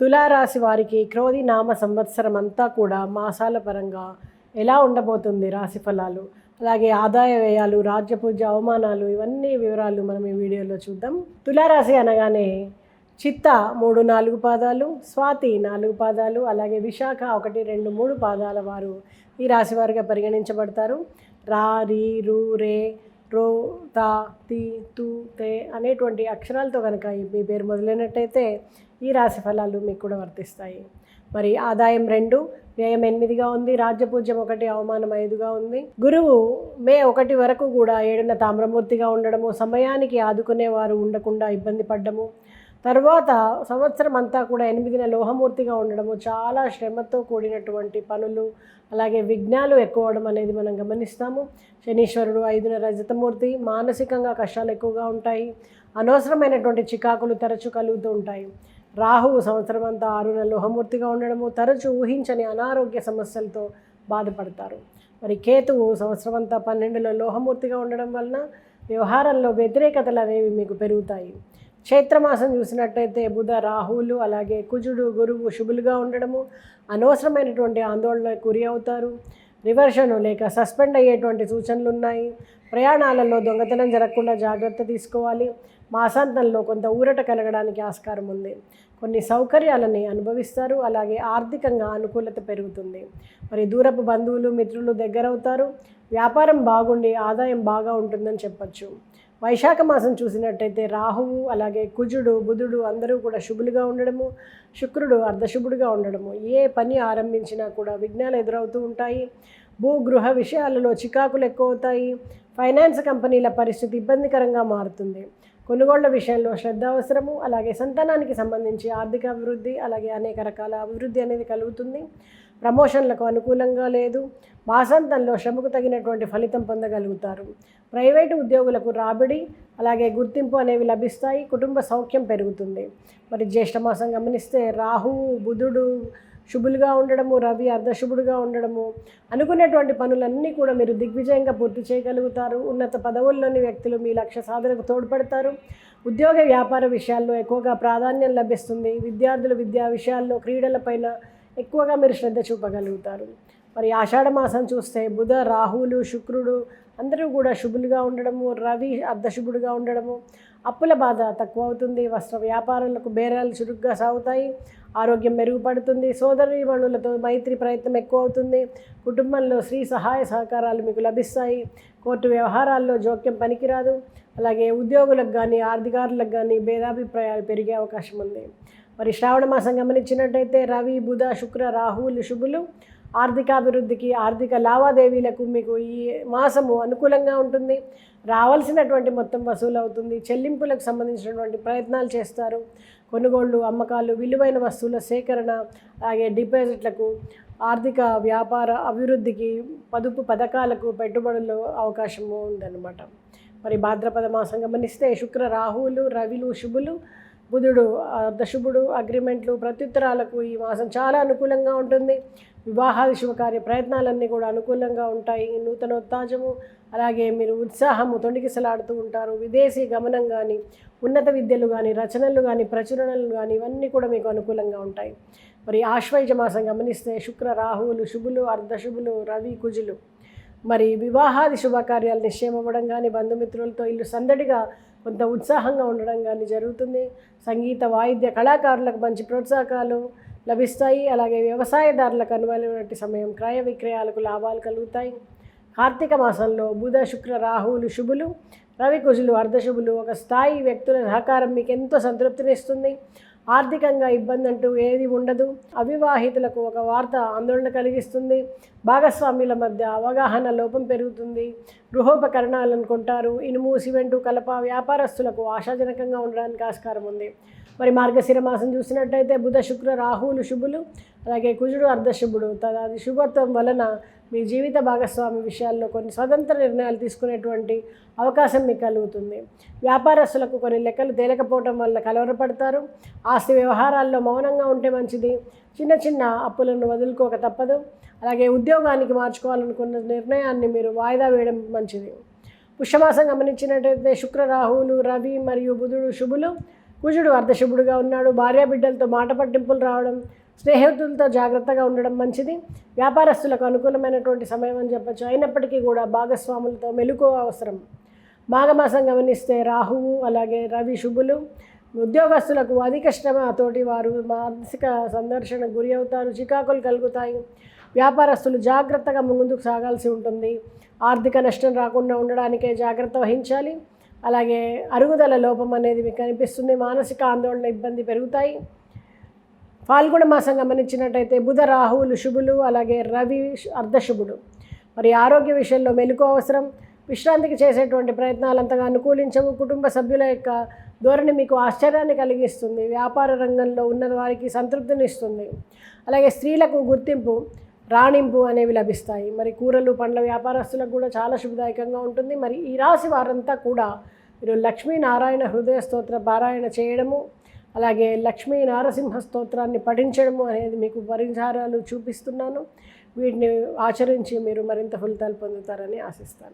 తులారాశి వారికి క్రోధి నామ సంవత్సరం అంతా కూడా మాసాల పరంగా ఎలా ఉండబోతుంది రాశి ఫలాలు? అలాగే ఆదాయ వ్యయాలు రాజ్యపూజ అవమానాలు ఇవన్నీ వివరాలు మనం ఈ వీడియోలో చూద్దాం. తులారాశి అనగానే చిత్త మూడు నాలుగు పాదాలు స్వాతి నాలుగు పాదాలు అలాగే విశాఖ ఒకటి రెండు మూడు పాదాల వారు ఈ రాశి వారిగా పరిగణించబడతారు. రా రీ రు రే రో తా తి తు తే అనేటువంటి అక్షరాలతో కనుక మీ పేరు మొదలైనట్టయితే ఈ రాశి ఫలాలు మీకు కూడా వర్తిస్తాయి. మరి ఆదాయం రెండు వ్యయం ఎనిమిదిగా ఉంది రాజ్యపూజ్యం ఒకటి అవమానం ఐదుగా ఉంది. గురువు మే ఒకటి వరకు కూడా ఏడున తామ్రమూర్తిగా ఉండడము సమయానికి ఆదుకునేవారు ఉండకుండా ఇబ్బంది పడ్డము. తర్వాత సంవత్సరం అంతా కూడా ఎనిమిదిన లోహమూర్తిగా ఉండడము చాలా శ్రమతో కూడినటువంటి పనులు అలాగే విఘ్నాలు ఎక్కువ అవడం అనేది మనం గమనిస్తాము. శనీశ్వరుడు ఐదున రజతమూర్తి మానసికంగా కష్టాలు ఎక్కువగా ఉంటాయి. అనవసరమైనటువంటి చికాకులు తరచు కలుగుతూ ఉంటాయి. రాహువు సంవత్సరం అంతా ఆరున లోహమూర్తిగా ఉండడము తరచూ ఊహించని అనారోగ్య సమస్యలతో బాధపడతారు. మరి కేతువు సంవత్సరం అంతా పన్నెండులో లోహమూర్తిగా ఉండడం వలన వ్యవహారంలో వ్యతిరేకతలు అనేవి మీకు పెరుగుతాయి. చైత్రమాసం చూసినట్టయితే బుధ రాహువులు అలాగే కుజుడు గురువు శుభులుగా ఉండడము అనవసరమైనటువంటి ఆందోళనకు గురి అవుతారు. రివర్షను లేక సస్పెండ్ అయ్యేటువంటి సూచనలు ఉన్నాయి ప్రయాణాలలో దొంగతనం జరగకుండా జాగ్రత్త తీసుకోవాలి. మాసాంతంలో కొంత ఊరట కలగడానికి ఆస్కారం ఉంది. కొన్ని సౌకర్యాలని అనుభవిస్తారు. అలాగే ఆర్థికంగా అనుకూలత పెరుగుతుంది. మరి దూరపు బంధువులు మిత్రులు దగ్గరవుతారు. వ్యాపారం బాగుండి ఆదాయం బాగా ఉంటుందని చెప్పచ్చు. వైశాఖ మాసం చూసినట్టయితే రాహువు అలాగే కుజుడు బుధుడు అందరూ కూడా శుభులుగా ఉండడము శుక్రుడు అర్ధశుభుడుగా ఉండడము ఏ పని ఆరంభించినా కూడా విఘ్నాలు ఎదురవుతూ ఉంటాయి. భూగృహ విషయాలలో చికాకులు ఎక్కువ అవుతాయి ఫైనాన్స్ కంపెనీల పరిస్థితి ఇబ్బందికరంగా మారుతుంది. కొనుగోళ్ళ విషయంలో శ్రద్ధ అవసరము అలాగే సంతానానికి సంబంధించి ఆర్థిక అభివృద్ధి అలాగే అనేక రకాల అభివృద్ధి అనేది కలుగుతుంది. ప్రమోషన్లకు అనుకూలంగా లేదు. మాసాంతంలో శ్రమకు తగినటువంటి ఫలితం పొందగలుగుతారు. ప్రైవేటు ఉద్యోగులకు రాబడి అలాగే గుర్తింపు అనేవి లభిస్తాయి. కుటుంబ సౌఖ్యం పెరుగుతుంది. మరి జ్యేష్ఠ మాసం గమనిస్తే రాహువు బుధుడు శుభులుగా ఉండడము రవి అర్ధశుభుడుగా ఉండడము అనుకునేటువంటి పనులన్నీ కూడా మీరు దిగ్విజయంగా పూర్తి చేయగలుగుతారు. ఉన్నత పదవుల్లోని వ్యక్తులు మీ లక్ష్య సాధనకు తోడ్పడతారు. ఉద్యోగ వ్యాపార విషయాల్లో ఎక్కువగా ప్రాధాన్యం లభిస్తుంది. విద్యార్థులు విద్యా విషయాల్లో క్రీడలపైన ఎక్కువగా మీరు శ్రద్ధ చూపగలుగుతారు. మరి ఆషాఢ మాసం చూస్తే బుధ రాహువులు శుక్రుడు అందరూ కూడా శుభులుగా ఉండడము రవి అర్ధశుభుడుగా ఉండడము అప్పుల బాధ తక్కువ అవుతుంది వస్త్ర వ్యాపారాలకు బేరాలు చురుగ్గా సాగుతాయి ఆరోగ్యం మెరుగుపడుతుంది సోదరి మణులతో మైత్రి ప్రయత్నం ఎక్కువ అవుతుంది కుటుంబంలో స్త్రీ సహాయ సహకారాలు మీకు లభిస్తాయి కోర్టు వ్యవహారాల్లో జోక్యం పనికిరాదు అలాగే ఉద్యోగులకు కానీ ఆర్థికారులకు కానీ భేదాభిప్రాయాలు పెరిగే అవకాశం ఉంది మరి శ్రావణ మాసం గమనించినట్టయితే రవి బుధ శుక్ర రాహువులు శుభులు ఆర్థికాభివృద్ధికి ఆర్థిక లావాదేవీలకు మీకు ఈ మాసము అనుకూలంగా ఉంటుంది. రావాల్సినటువంటి మొత్తం వసూలు అవుతుంది చెల్లింపులకు సంబంధించినటువంటి ప్రయత్నాలు చేస్తారు. కొనుగోళ్ళు అమ్మకాలు విలువైన వస్తువుల సేకరణ అలాగే డిపాజిట్లకు ఆర్థిక వ్యాపార అభివృద్ధికి పొదుపు పథకాలకు పెట్టుబడులు అవకాశము ఉందన్నమాట. మరి భాద్రపద మాసం గమనిస్తే శుక్ర రాహువులు రవిలు శుభులు బుధుడు దశుభుడు అగ్రిమెంట్లు ప్రత్యుత్తరాలకు ఈ మాసం చాలా అనుకూలంగా ఉంటుంది. వివాహాది శుభకార్య ప్రయత్నాలన్నీ కూడా అనుకూలంగా ఉంటాయి. నూతనోత్తాజము అలాగే మీరు ఉత్సాహము తొండికిసలాడుతూ ఉంటారు. విదేశీ గమనం కానీ ఉన్నత విద్యలు కానీ రచనలు కానీ ప్రచురణలు కానీ ఇవన్నీ కూడా మీకు అనుకూలంగా ఉంటాయి. మరి ఆశ్వయుజ మాసం గమనిస్తే శుక్ర రాహువులు శుభులు అర్ధశుభులు రవి కుజులు. మరి వివాహాది శుభకార్యాలు నిశ్చయమవ్వడం కానీ బంధుమిత్రులతో ఇల్లు సందడిగా కొంత ఉత్సాహంగా ఉండడం కానీ జరుగుతుంది. సంగీత వాయిద్య కళాకారులకు మంచి ప్రోత్సాహకాలు లభిస్తాయి. అలాగే వ్యవసాయదారులకు అనువైనటువంటి సమయం క్రయ విక్రయాలకు లాభాలు కలుగుతాయి. కార్తీక మాసంలో బుధ శుక్ర రాహువులు శుభులు. రవి కుజులు అర్ధశుభులు ఒక స్థాయి వ్యక్తుల సహకారం మీకు ఎంతో సంతృప్తినిస్తుంది ఆర్థికంగా ఇబ్బంది అంటూ ఏది ఉండదు. అవివాహితులకు ఒక వార్త ఆందోళన కలిగిస్తుంది. భాగస్వామ్యుల మధ్య అవగాహన లోపం పెరుగుతుంది. గృహోపకరణాలను కొంటారు. ఇనుము సిమెంటు కలప వ్యాపారస్తులకు ఆశాజనకంగా ఉండడానికి ఆస్కారం ఉంది. మరి మార్గశిర మాసం చూసినట్టయితే బుధ శుక్ర రాహువులు శుభులు అలాగే కుజుడు అర్ధశుభుడు. తదాది శుభత్వం వలన మీ జీవిత భాగస్వామి విషయాల్లో కొన్ని స్వతంత్ర నిర్ణయాలు తీసుకునేటువంటి అవకాశం మీకు కలుగుతుంది. వ్యాపారస్తులకు కొన్ని లెక్కలు తేలకపోవడం వల్ల కలవరపడతారు. ఆస్తి వ్యవహారాల్లో మౌనంగా ఉంటే మంచిది. చిన్న చిన్న అప్పులను వదులుకోక తప్పదు. అలాగే ఉద్యోగానికి మార్చుకోవాలనుకున్న నిర్ణయాన్ని మీరు వాయిదా వేయడం మంచిది. పుష్యమాసం గమనించినట్టయితే శుక్ర రాహువులు రవి మరియు బుధుడు శుభులు కుజుడు అర్ధశుభుడుగా ఉన్నాడు. భార్యా బిడ్డలతో మాట పట్టింపులు రావడం స్నేహితులతో జాగ్రత్తగా ఉండడం మంచిది. వ్యాపారస్తులకు అనుకూలమైనటువంటి సమయం అని చెప్పచ్చు. అయినప్పటికీ కూడా భాగస్వాములతో మెలకువ అవసరం. మాఘమాసం గమనిస్తే రాహువు అలాగే రవి శుభులు. ఉద్యోగస్తులకు అధిక శ్రమతోటి వారు మానసిక సందర్శన గురి అవుతారు చికాకులు కలుగుతాయి. వ్యాపారస్తులు జాగ్రత్తగా ముందుకు సాగాల్సి ఉంటుంది. ఆర్థిక నష్టం రాకుండా ఉండడానికే జాగ్రత్త వహించాలి. అలాగే అరుగుదల లోపం అనేది మీకు కనిపిస్తుంది. మానసిక ఆందోళన ఇబ్బంది పెరుగుతాయి. ఫాల్గుణ మాసం గమనించినట్టయితే బుధ రాహువులు శుభులు అలాగే రవి అర్ధశుభుడు మరి ఆరోగ్య విషయంలో మెలకు అవసరం. విశ్రాంతికి చేసేటువంటి ప్రయత్నాలు అంతగా అనుకూలించవు. కుటుంబ సభ్యుల యొక్క ధోరణి మీకు ఆశ్చర్యాన్ని కలిగిస్తుంది. వ్యాపార రంగంలో ఉన్న వారికి సంతృప్తినిస్తుంది. అలాగే స్త్రీలకు గుర్తింపు. రాణింపు అనేవి లభిస్తాయి. మరి కూరలు పండ్ల వ్యాపారస్తులకు కూడా చాలా శుభదాయకంగా ఉంటుంది. మరి ఈ రాశి వారంతా కూడా మీరు లక్ష్మీనారాయణ హృదయ స్తోత్ర పారాయణ చేయడము అలాగే లక్ష్మీ నారసింహ స్తోత్రాన్ని పఠించడము అనేది మీకు పరిహారాలు చూపిస్తున్నాను. వీటిని ఆచరించి మీరు మరింత ఫలితాలు పొందుతారని ఆశిస్తాను.